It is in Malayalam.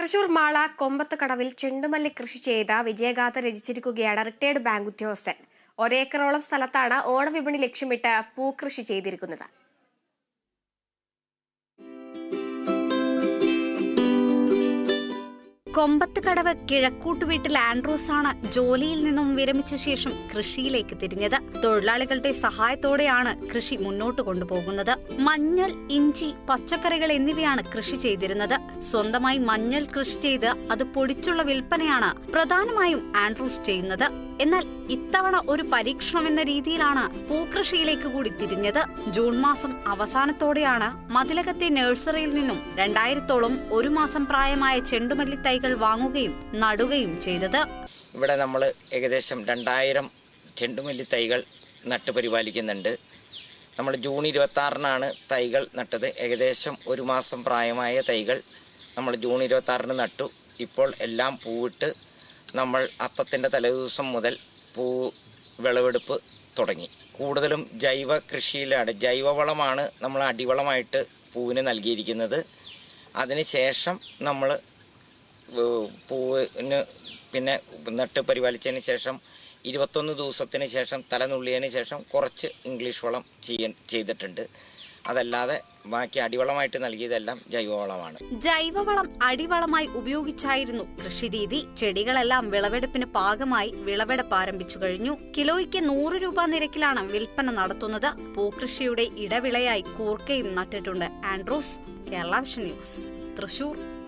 തൃശൂർ മാള കൊമ്പത്ത് കടവിൽ ചെണ്ടുമല്ലി കൃഷി ചെയ്ത വിജയഗാഥ രചിച്ചിരിക്കുകയാണ് റിട്ടയർഡ് ബാങ്ക് ഉദ്യോഗസ്ഥൻ. ഒരേക്കറോളം സ്ഥലത്താണ് ഓണവിപണി ലക്ഷ്യമിട്ട് പൂക്കൃഷി ചെയ്തിരിക്കുന്നത്. കൊമ്പത്ത് കടവ് കിഴക്കൂട്ട് വീട്ടിൽ ആൻഡ്രോസ് ആണ് ജോലിയിൽ നിന്നും വിരമിച്ച ശേഷം കൃഷിയിലേക്ക് തിരിഞ്ഞത്. തൊഴിലാളികളുടെ സഹായത്തോടെയാണ് കൃഷി മുന്നോട്ട് കൊണ്ടുപോകുന്നത്. മഞ്ഞൾ ഇഞ്ചി പച്ചക്കറികൾ എന്നിവയാണ് കൃഷി ചെയ്തിരുന്നത്. സ്വന്തമായി മഞ്ഞൾ കൃഷി ചെയ്ത് അത് പൊടിച്ചുള്ള വിൽപ്പനയാണ് പ്രധാനമായും ആൻഡ്രൂസ് ചെയ്യുന്നത്. എന്നാൽ ഇത്തവണ ഒരു പരീക്ഷണം എന്ന രീതിയിലാണ് പൂക്കൃഷിയിലേക്ക് കൂടി തിരിഞ്ഞത്. ജൂൺ മാസം അവസാനത്തോടെയാണ് മതിലകത്തെ നഴ്സറിയിൽ നിന്നും രണ്ടായിരത്തോളം ഒരു മാസം പ്രായമായ ചെണ്ടുമല്ലി തൈകൾ വാങ്ങുകയും നടുകയും ചെയ്തത്. ഇവിടെ നമ്മൾ ഏകദേശം രണ്ടായിരം ചെണ്ടുമല്ലി തൈകൾ നട്ട് പരിപാലിക്കുന്നുണ്ട്. നമ്മൾ ജൂൺ ഇരുപത്താറിനാണ് തൈകൾ നട്ടത്. ഏകദേശം ഒരു മാസം പ്രായമായ തൈകൾ നമ്മൾ ജൂൺ ഇരുപത്താറിന് നട്ടു. ഇപ്പോൾ എല്ലാം പൂവിട്ട് നമ്മൾ അത്തത്തിന്റെ തലേദിവസം മുതൽ പൂ വിളവെടുപ്പ് തുടങ്ങി. കൂടുതലും ജൈവ കൃഷിയിലാണ്. ജൈവവളമാണ് നമ്മൾ അടിവളമായിട്ട് പൂവിന് നൽകിയിരിക്കുന്നത്. അതിനുശേഷം നമ്മൾ പൂവിന് പിന്നെ നട്ട് പരിപാലിച്ചതിന് ശേഷം ഇരുപത്തൊന്ന് ദിവസത്തിന് ശേഷം തലനുള്ളിയതിന് ശേഷം കുറച്ച് ഇംഗ്ലീഷ് വളം ചെയ്യാൻ ചെയ്തിട്ടുണ്ട്. അതല്ലാതെ ബാക്കി അടിവളമായിട്ട് നൽകിയതെല്ലാം ജൈവവളമാണ്. ജൈവവളം അടിവളമായി ഉപയോഗിച്ചായിരുന്നു. കൃഷിരീതി ചെടികളെല്ലാം വിളവെടുപ്പിന് പാകമായി വിളവെടുപ്പ് ആരംഭിച്ചു കഴിഞ്ഞു. കിലോയ്ക്ക് നൂറ് രൂപ നിരക്കിലാണ് വിൽപ്പന നടത്തുന്നത്. പൂക്കൃഷിയുടെ ഇടവിളയായി കൂർക്കയും നട്ടിട്ടുണ്ട്. Andrews Kerala vision news Thrissur.